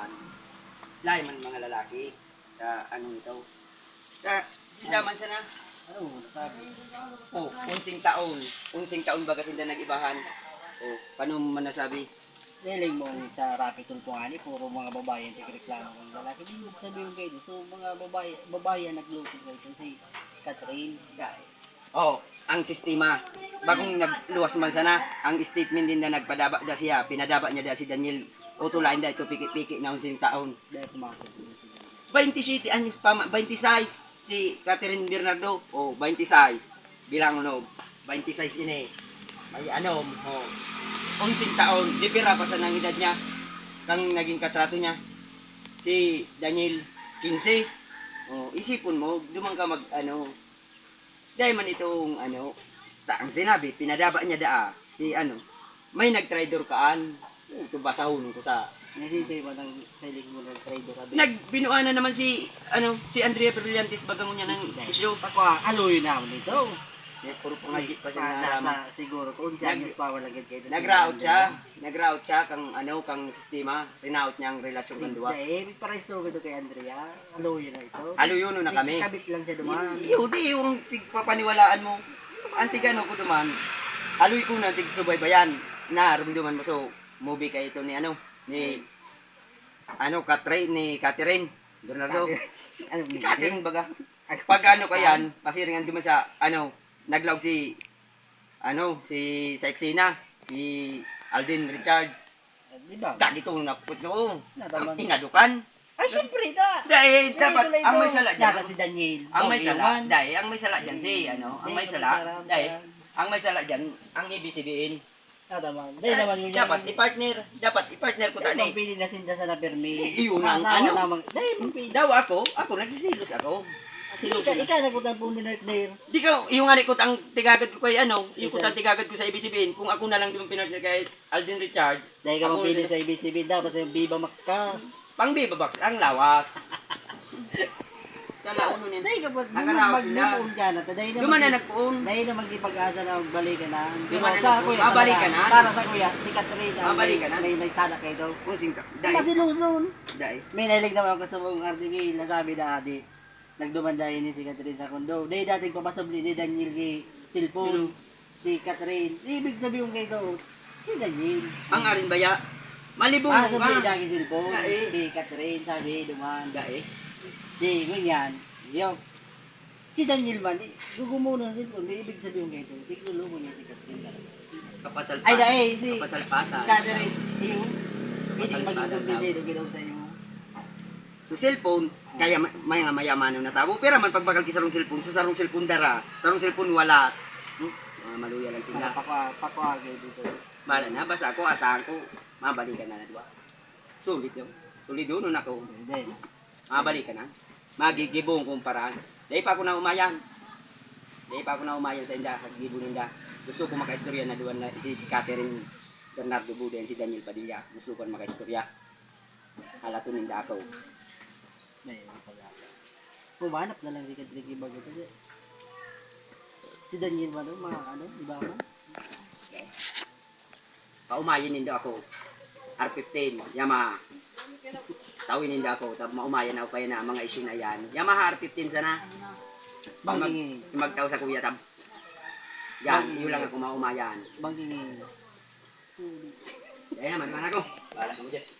naman. Lahi man mga lalaki sa anong ito. Sa sila man sana. Ano, nasabi. Oh, unsing taon. Unsing taon ba kasi nag-ibahan? Oh, paano man nasabi? Niling mo sa Rocky Tulpo nga ni, puro mga babae ang tigreklamo ng lalaki. Di mo sabihin kayo. So, mga babae, babae ang nagluto kayo. Si Catherine, guy. Oh, ang sistema. Bagong nagluwas man sana, ang statement din na nagpadaba da siya, pinadaba niya da si Daniel. Utulain da ito piki-piki na unsing taon. Dahil sila. 27 anyos pa, ma- 26 si Catherine Bernardo. Oh, 26. Bilang ano, 26 ini. May ano, oh. Unsing taon, di pira pa sa nang edad niya. Kang naging katrato niya. Si Daniel 15. Oh, isipon mo, dumang ka mag ano. Dahil man itong ano, ta- ang sinabi, pinadaba niya daa. Si ano, may nagtraidor kaan. Ito basahon ko sa Nasisay ba ng sailing mo ng trader ka? Nagbinuan na naman si ano si Andrea Brillantes bagang niya ng isyo. Ako, aloy na mo nito. Eh, puro pangaji pa siya nalaman. siguro kung anyos pa wala gid kayo. Nagrout siya, nagrout siya kang ano kang sistema, rinout niya ang relasyon ng duwa. Eh, para isto ko kay Andrea. Aloy na ito. Alo yun na kami. Kabit lang siya duman. Iyo di yung tigpapaniwalaan mo. Antigano ko duman. Aloy ko na tig subaybayan na rumduman mo so movie kay ito ni ano ni ano Catherine ni Catherine Bernardo. Ano Si? Catherine baga. Pag ano ka yan, pasiringan duman sa ano, naglawg si ano, si sa eksena, si Alden Richards. Di ba? Dagi to naput no. Nataman. Ang inadukan. Ay, syempre da. Dahil dapat ang may sala Dapat diyan. si Daniel. Ang may sala, dahil ang may sala diyan si ano, ang may sala, dahil ang may sala diyan, ang ibig sabihin. Nataman. Dahil naman yun Dapat i-partner, dapat i-partner ko Dahil tani. mapili na sinda sa napermi. Iyon ang ano. Dahil mapili. Daw ako, ako nagsisilos ako. Silos. Ika, ika na ko ng puno na Claire. Di ka, yung nga ko ang tigagad ko kay ano, yung kutang tigagad ko sa ABCBN, kung ako na lang mo pinartner kay Alden Richards, Dahil ka mapili sa ABCB, dapat sa Viva Max ka. pang Viva Box, ang lawas. Kala uno niya. Dahil ka pag Nakaraos sila. magbubuon ka na. Dahil na Duman na nagpuon. Dahil na magipag-asa na balik ka na. Duman na Sa nagpuon. kuya, Babalik para- ka na? Para sa kuya, si Catherine. ang Babalik may- na? May nagsala kayo daw. Kasi. Luzon. Dahil. May nailig naman ako sa mong article na sabi na adi. Nagdumandahin ni si Catherine sa kondo. Dahil dating papasabli ni Daniel kay cellphone. Si Catherine. Ibig sabihin kayo si Daniel. Ang arin baya, malibong Ah, sabi ka. kay cellphone. Dahil. Di Catherine, sabi, duman. Dahil. Di, ganyan. Yo. Si Daniel man, gugumo ng cellphone. Di, ibig sabihin daw, di mo niya si Catherine talaga. Kapatalpatan. Ay, dahil, si Kapatalpatan. Catherine, iyo. Hindi kumpisado ginaw sa inyo. So cellphone, kaya ma- may nga mayamano na tabo. Pero man pagbagal ki sarong cellphone, sa sarong cellphone dara, sarong cellphone wala. Hmm? Mga maluya lang sila. pakwa, pakwa kayo dito. Mala na, basta ako, asahan ko, mabalikan na na, diba? Sulit yun. Sulit doon nun ako. Hindi. Mabalik ka na. Magigibong kong paraan. Dahil pa ako na umayan. Dahil pa ako na umayan sa inda, sa gibo ninda. Gusto ko makaistorya na doon na si Catherine Bernardo Buda si Daniel Padilla. Gusto ko makaistorya. Halato ninda ako. Pumanap na lang si Katriki bago kasi. Si Daniel ba doon, mga ano, iba mo? Paumayin ninda ako. R15, Yamaha. Tawin ninda ako. Tapos maumayan ako kaya na mga issue na yan. Yamaha R15 sana. Bangking, Mag, magtaw sa kuya tab. Yan, yun lang ako maumayan. bangking. Kaya naman, man ako. Para sa mo dyan.